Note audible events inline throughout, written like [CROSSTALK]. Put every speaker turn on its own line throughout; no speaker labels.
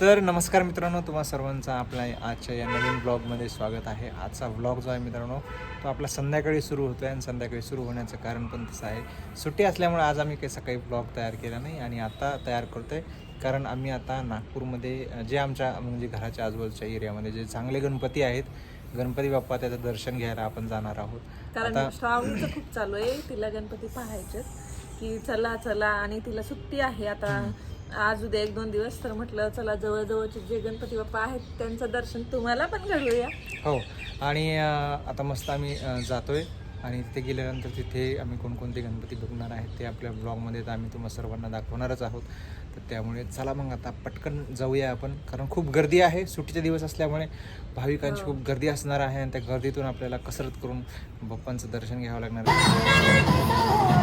तर नमस्कार मित्रांनो तुम्हा सर्वांचं आपल्या आजच्या या नवीन ब्लॉगमध्ये स्वागत आहे. आजचा ब्लॉग जो आहे मित्रांनो तो आपला संध्याकाळी सुरू होतो आहे आणि संध्याकाळी सुरू होण्याचं कारण पण तसं आहे. सुट्टी असल्यामुळे आज आम्ही काही सकाळी ब्लॉग तयार केला नाही आणि आता तयार करतो आहे कारण आम्ही आता नागपूरमध्ये जे आमच्या म्हणजे घराच्या आजूबाजूच्या एरियामध्ये जे चांगले गणपती आहेत गणपती बाप्पा त्याचं दर्शन घ्यायला आपण जाणार आहोत.
कारण
आता
श्रावणीचं खूप चालू आहे तिला गणपती पाहायचे की चला चला आणि तिला सुट्टी आहे. आता आज उद्या एक दोन दिवस तर म्हटलं चला जवळजवळचे जे गणपती बाप्पा आहेत त्यांचं दर्शन तुम्हाला पण घडूया
हो आणि अ, आता मस्त आम्ही अ, जातोय. आणि तिथे गेल्यानंतर तिथे आम्ही कोणकोणते गणपती बघणार आहेत ते आपल्या ब्लॉगमध्ये तर आम्ही तुम्हाला सर्वांना दाखवणारच आहोत. तर त्यामुळे चला मग आता पटकन जाऊया आपण कारण खूप गर्दी आहे. सुट्टीचे दिवस असल्यामुळे भाविकांची खूप गर्दी असणार आहे आणि त्या गर्दीतून आपल्याला कसरत करून बाप्पांचं दर्शन घ्यावं लागणार आहे.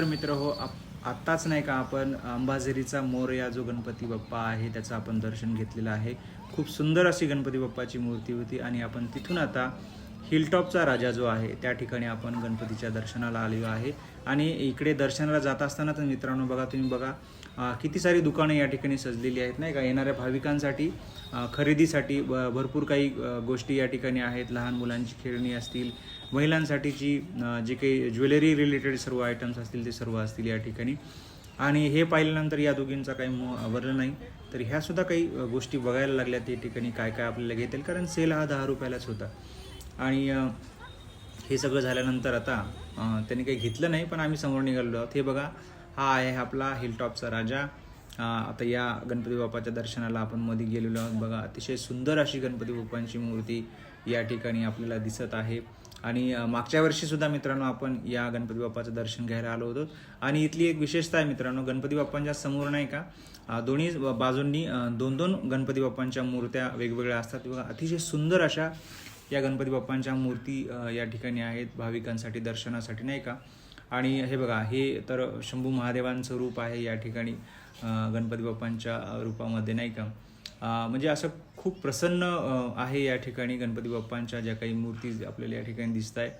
तर मित्र हो आप- आत्ताच नाही का आपण अंबाझरीचा मोर या जो गणपती बाप्पा आहे त्याचं आपण दर्शन घेतलेलं आहे. खूप सुंदर अशी गणपती बाप्पाची मूर्ती होती आणि आपण तिथून आता हिलटॉपचा राजा जो आहे त्या ठिकाणी आपण गणपतीच्या दर्शनाला आलेलो आहे. आणि इकडे दर्शनाला जात असताना तर मित्रांनो बघा तुम्ही बघा किती सारी दुकानं या ठिकाणी सजलेली आहेत नाही का? येणाऱ्या भाविकांसाठी खरेदीसाठी भरपूर काही गोष्टी या ठिकाणी आहेत. लहान मुलांची खेळणी असतील महिलांसाठीची जे काही ज्वेलरी रिलेटेड सर्व आयटम्स असतील ते सर्व असतील या ठिकाणी. आणि हे पाहिल्यानंतर या दोघींचा काही मोह नाही. तर ह्यासुद्धा काही गोष्टी बघायला लागल्या त्या ठिकाणी काय काय आपल्याला घेता येईल. कारण सेल हा दहा रुपयालाच होता. आणि हे सगळं झाल्यानंतर आता त्यांनी काही घेतलं नाही पण आम्ही समोर निघालो आहोत. हे बघा हा आहे आपला हिलटॉपचा राजा. आता या गणपती बाप्पाच्या दर्शनाला आपण मध्ये गेलेलो आहोत. बघा अतिशय सुंदर अशी गणपती बाप्पांची मूर्ती या ठिकाणी आपल्याला दिसत आहे. आणि मागच्या वर्षीसुद्धा मित्रांनो आपण या गणपती बाप्पाचं दर्शन घ्यायला आलो होतो. आणि इथली एक विशेषता आहे मित्रांनो गणपती बाप्पांच्या समोर नाही का दोन्ही बाजूंनी दोन दोन गणपती बाप्पांच्या मूर्त्या वेगवेगळ्या असतात. किंवा अतिशय सुंदर अशा या गणपती बाप्पांच्या मूर्ती या ठिकाणी आहेत भाविकांसाठी दर्शनासाठी नाही का. आणि हे बघा हे तर शंभू महादेवांचं रूप आहे या ठिकाणी गणपती बाप्पांच्या रूपामध्ये नाही का. म्हणजे असं खूप प्रसन्न आहे या ठिकाणी गणपती बाप्पांच्या ज्या काही मूर्ती आपल्याला या ठिकाणी दिसत आहे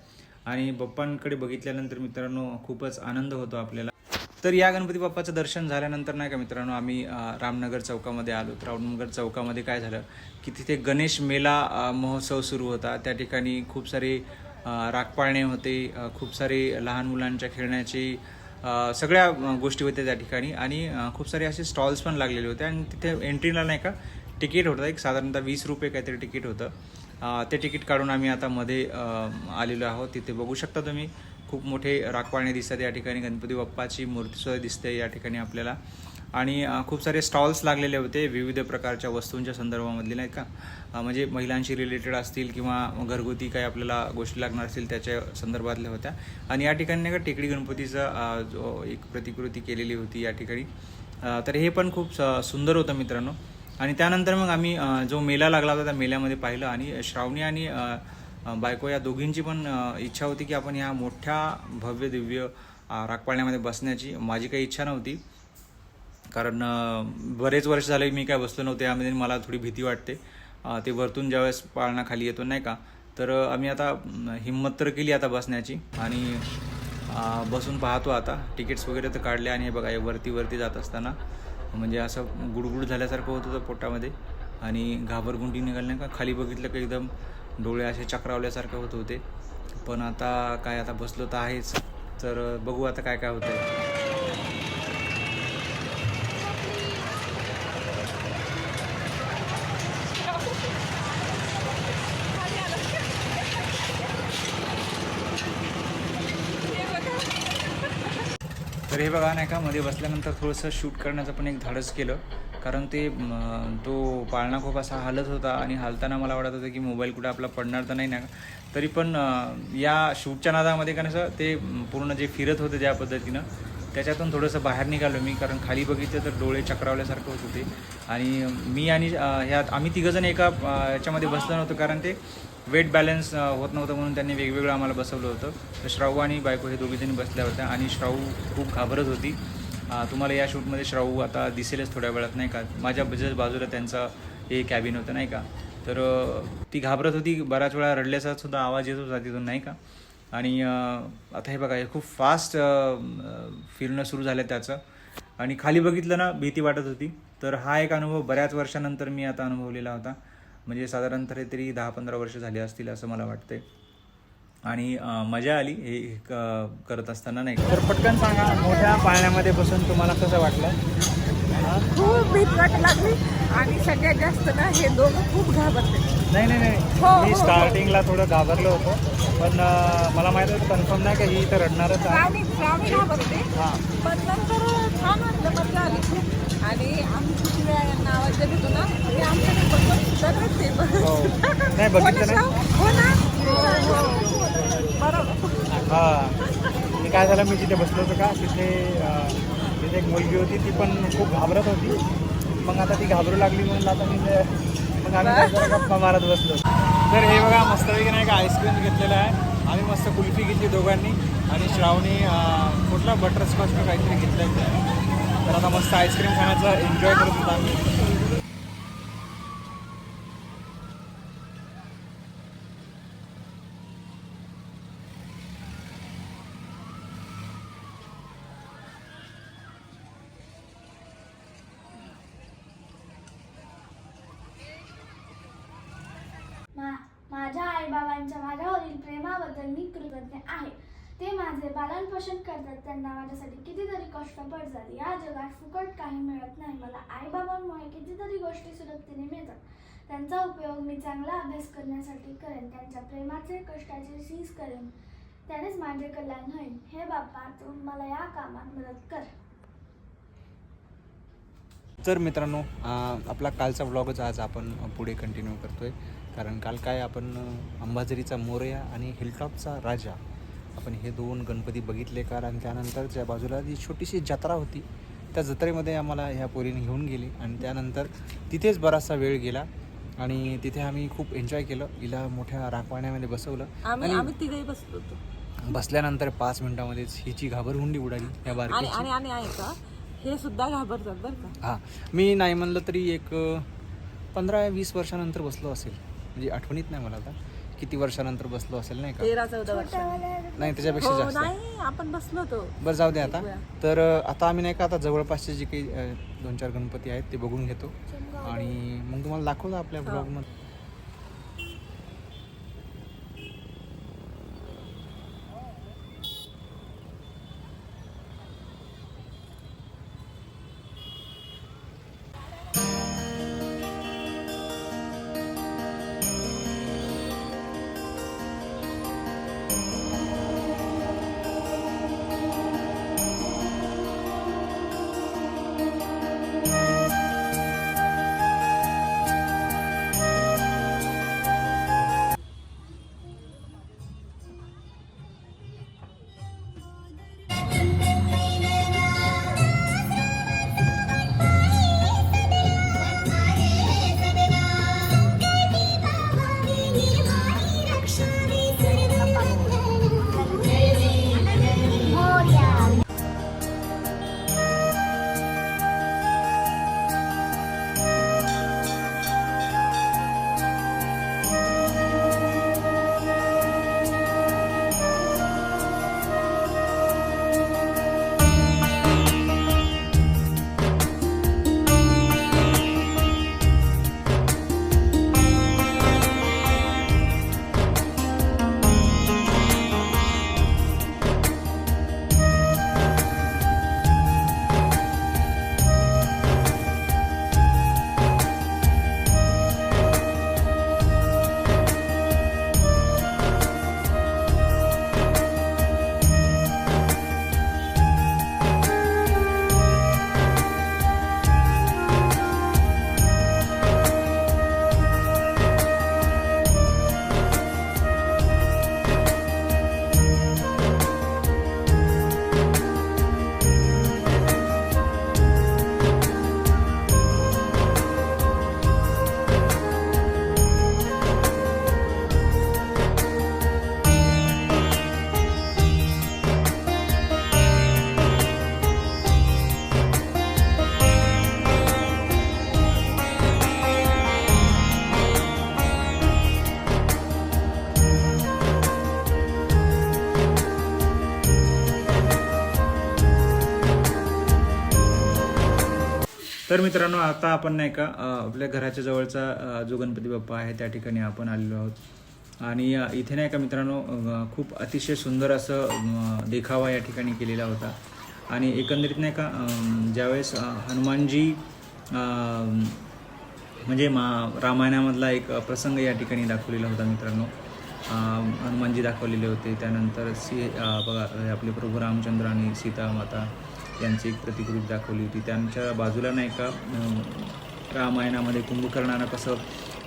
आणि बाप्पांकडे बघितल्यानंतर मित्रांनो खूपच आनंद होतो आपल्याला. तर या गणपती बाप्पाचं दर्शन झाल्यानंतर नाही का मित्रांनो आम्ही रामनगर चौकामध्ये आलो. तर रामनगर चौकामध्ये काय झालं की तिथे गणेश मेला महोत्सव सुरू होता. त्या ठिकाणी खूप सारे राखपाळणे होते. खूप सारे लहान मुलांच्या खेळण्याची सगळ्या गोष्टी होत्या त्या ठिकाणी. आणि खूप सारे असे स्टॉल्स पण लागलेले होते. आणि तिथे एंट्रीला नाही का तिकीट होतं एक साधारणतः वीस रुपये काहीतरी तिकीट होतं. ते तिकीट काढून आम्ही आता मध्ये आलेलो आहोत. तिथे बघू शकता तुम्ही. खूप मोठे राखवाणे दिसतात या ठिकाणी. गणपती बाप्पाची मूर्तीसुद्धा दिसते या ठिकाणी आपल्याला. आणि खूप सारे स्टॉल्स लागलेले होते विविध प्रकारच्या वस्तूंच्या संदर्भामधले नाही का? म्हणजे महिलांशी रिलेटेड असतील किंवा घरगुती काही आपल्याला गोष्टी लागणार असतील त्याच्या संदर्भातल्या होत्या. आणि या ठिकाणी नाही का टेकडी गणपतीचा जो एक प्रतिकृती केलेली होती या ठिकाणी. तर हे पण खूप स- सुंदर होतं मित्रांनो. आणि त्यानंतर मग आम्ही जो मेला लागला होता त्या मेल्यामध्ये पाहिलं आणि श्रावणी आणि बायको या दोघींची पण इच्छा होती की आपण ह्या मोठ्या भव्य दिव्य राखपाळण्यामध्ये बसण्याची माझी काही इच्छा नव्हती. कारण बरेच वर्ष झाले मी काय बसलो नव्हते यामध्ये मला थोडी भीती वाटते. ते वरतून ज्यावेळेस पाळणा खाली येतो नाही का? तर आम्ही आता हिंमत तर केली आता बसण्याची आणि बसून पाहतो आता. तिकीट्स वगैरे तर काढले आणि हे बघा हे वरती वरती जात असताना. म्हणजे असं गुडगुड झाल्यासारखं होत होतं पोटामध्ये. आणि घाबरगुंडी निघाली नाही का खाली बघितलं का एकदम डोळे असे चक्रावल्यासारखे होत होते. पण आता काय आता बसलो तर आहेच. तर बघू आता काय काय होतं आहे हे बघा नाही का मध्ये बसल्यानंतर थोडंसं शूट करण्याचं पण एक धाडस केलं. कारण ते तो पाळणा खूप असा हालत होता आणि हालताना मला वाटत होतं की मोबाईल कुठे आपला पडणार तर नाही ना. तरी पण या शूटच्या नादामध्ये कारण असं ते पूर्ण जे फिरत होते ज्या पद्धतीनं त्याच्यातून थोडंसं बाहेर निघालो मी. कारण खाली बघितलं तर डोळे चक्रावल्यासारखं होत होते. आणि मी आणि ह्यात आम्ही तिघंजण एका याच्यामध्ये बसलो नव्हतो. कारण ते वेट बॅलन्स होत नव्हतं म्हणून त्यांनी वेगवेगळं आम्हाला बसवलं होतं. तर श्राऊ आणि बायको हे दोघीजणी बसल्या होत्या आणि श्राऊ खूप घाबरत होती. तुम्हाला या शूटमध्ये श्राऊ आता दिसेलच थोड्या वेळात नाही का? माझ्या बजेट बाजूला त्यांचं हे कॅबिन होतं नाही का? तर ती घाबरत होती बऱ्याच वेळा रडल्याचा सुद्धा आवाज येत होता तिथून नाही का? आणि आता हे बघा हे खूप फास्ट फिरणं सुरू झालं त्याचं. आणि खाली बघितलं ना भीती वाटत होती. तर हा एक अनुभव बऱ्याच वर्षानंतर मी आता अनुभवलेला होता. म्हणजे साधारणतः तरी दहा पंधरा वर्ष झाली असतील असं मला वाटतंय. आणि मजा आली हे क- करत असताना नाही तर पटकन सांगा मोठ्या पाळण्यामध्ये बसून तुम्हाला कसं वाटलं?
खूप भीती वाटू लागली आणि सगळ्यात जास्त ना हे दोघं खूप घाबरले.
नाही नाही
हो,
नाही मी
हो, हो.
स्टार्टिंगला थोडं घाबरलो होतो पण मला माहीत होतं कन्फर्म नाही का ही इथं रडणारच आहे.
आणि श्रावणी घाबरते
हां.
पण नंतर छान वाटलं मजा आली खूप. आणि आम्ही किती वेळा आवाज देत होतो ना आमच्याकडे ते
हो. [LAUGHS] नाही
हो. ना,
बघितलं
हो ना? हो, हो. बरोबर.
हां. काय झालं मी जिथे बसलो होतो का तिथे तिथे एक मुलगी होती ती पण खूप घाबरत होती. मग आता ती घाबरू लागली म्हणून आता मी मग आम्ही गप्पा मारत बसलो. तर हे बघा मस्तपैकी नाही का आईस्क्रीम घेतलेलं आहे. आम्ही मस्त कुल्फी घेतली दोघांनी. आणि श्रावणी कुठला बटरस्कॉच का काहीतरी घेतलं तर आता मस्त आईस्क्रीम खाण्याचा एन्जॉय करत होता आम्ही.
मा माझ्या आईबाबांच्या माझ्यावरील प्रेमाबद्दल मी कृतज्ञ आहे. ते माझे पालनपोषण करतात. त्यांना माझ्यासाठी कितीतरी कष्ट पडतात. या जगात फुकट काही मिळत नाही. मला आईबाबांमुळे कितीतरी गोष्टी सुलभतेने मिळतात. त्यांचा उपयोग मी चांगला अभ्यास करण्यासाठी करेन. त्यांच्या प्रेमाचे कष्टाचे सीज करेन. त्यानेच माझे कल्याण होईल. हे बाप्पा तू मला या कामात मदत कर.
तर मित्रांनो आपला कालचा व्लॉगच आज आपण पुढे कंटिन्यू करतोय. कारण काल काय आपण अंबाझरीचा मोरया आणि हिलटॉपचा राजा आपण हे दोन गणपती बघितले कारण त्यानंतरच्या बाजूला जी छोटीशी जत्रा होती त्या जत्रेमध्ये आम्हाला ह्या पोरीने घेऊन गेली आणि त्यानंतर तिथेच बराचसा वेळ गेला आणि तिथे आम्ही खूप एन्जॉय केलं. हिला मोठ्या राखवाण्यामध्ये बसवलं
आम्ही
आणि
आम्ही तिघही बसलो होतो.
बसल्यानंतर पाच मिनिटामध्येच हिची घाबरहुंडी उडाली या
आणि
बारकीची.
आणि आणि ऐका हे सुद्धा घाबरतात बरं का.
हां मी नाही म्हणलं तरी एक पंधरा वीस वर्षानंतर बसलो असेल. म्हणजे आठवणीत नाही मला आता. किती वर्षानंतर बसलो असेल नाही का?
तेरा चौदा वर्ष.
नाही त्याच्यापेक्षा
हो
जास्त.
नाही आपण बसलो होतो.
बरं जाऊ दे आता. तर आता आम्ही नाही का आता जवळपासचे जे काही अ, दोन चार गणपती आहेत ते बघून घेतो. आणि मग तुम्हाला दाखवतो आपल्या
हो.
ब्लॉगमध्ये तर मित्रांनो आता आपण नाही का आपल्या घराच्या जवळचा जो गणपती बाप्पा आहे त्या ठिकाणी आपण आलेलो आहोत. आणि इथे नाही का मित्रांनो खूप अतिशय सुंदर असं देखावा या ठिकाणी केलेला होता. आणि एकंदरीत नाही का ज्यावेळेस हनुमानजी म्हणजे मा रामायणामधला एक प्रसंग या ठिकाणी दाखवलेला होता मित्रांनो. हनुमानजी दाखवलेले होते. त्यानंतर सी बघा आपले प्रभू रामचंद्र आणि सीता माता. यांची एक प्रतिकृती दाखवली होती. त्यांच्या बाजूला नाही का रामायणामध्ये कुंभकर्णानं कसं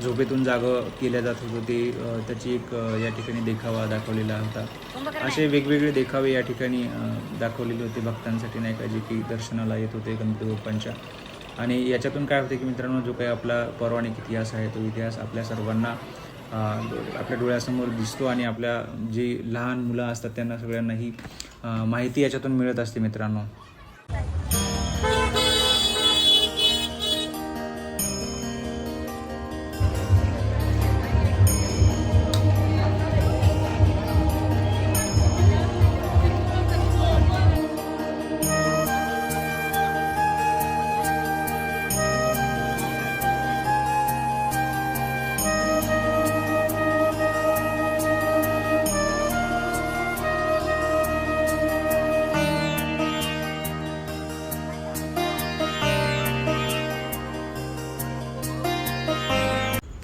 झोपेतून जागं केल्या जात होतं ते त्याची एक या ठिकाणी देखावा दाखवलेला होता. असे वेगवेगळे देखावे या ठिकाणी दाखवलेले होते भक्तांसाठी नाही का जे की दर्शनाला येत होते गणपती बाप्पांच्या. आणि याच्यातून काय होते की मित्रांनो जो काही आपला पौराणिक इतिहास आहे तो इतिहास आपल्या सर्वांना आपल्या डोळ्यासमोर दिसतो आणि आपल्या जी लहान मुलं असतात त्यांना सगळ्यांनाही अं, माहिती याच्यातून मिळत असते मित्रांनो.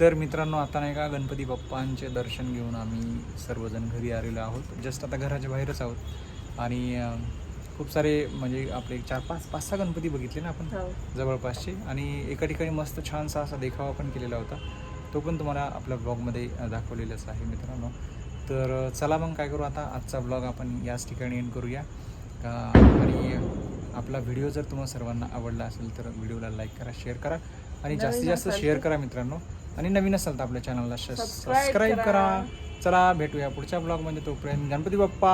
तर मित्रांनो आता नाही का गणपती बाप्पांचे दर्शन घेऊन आम्ही सर्वजण घरी आलेलो आहोत. जस्ट आता घराच्या बाहेरच आहोत. आणि खूप सारे म्हणजे आपले चार पाच पाच सहा गणपती बघितले ना आपण?
हो.
जवळपासचे. आणि एका ठिकाणी मस्त छानसा असा देखावा पण केलेला होता. तो पण तुम्हाला आपल्या ब्लॉगमध्ये दाखवलेलाच आहे मित्रांनो. तर चला मग काय करू आता? आजचा ब्लॉग आपण याच ठिकाणी एंड करूया. आणि आपला व्हिडिओ जर तुम्हाला सर्वांना आवडला असेल तर व्हिडिओला लाईक करा शेअर करा. आणि जास्तीत जास्त शेअर करा मित्रांनो. आणि नवीन असाल तर आपल्या चॅनलला सबस्क्राईब
करा.
चला भेटूया पुढच्या ब्लॉगमध्ये तोपर्यंत गणपती बाप्पा.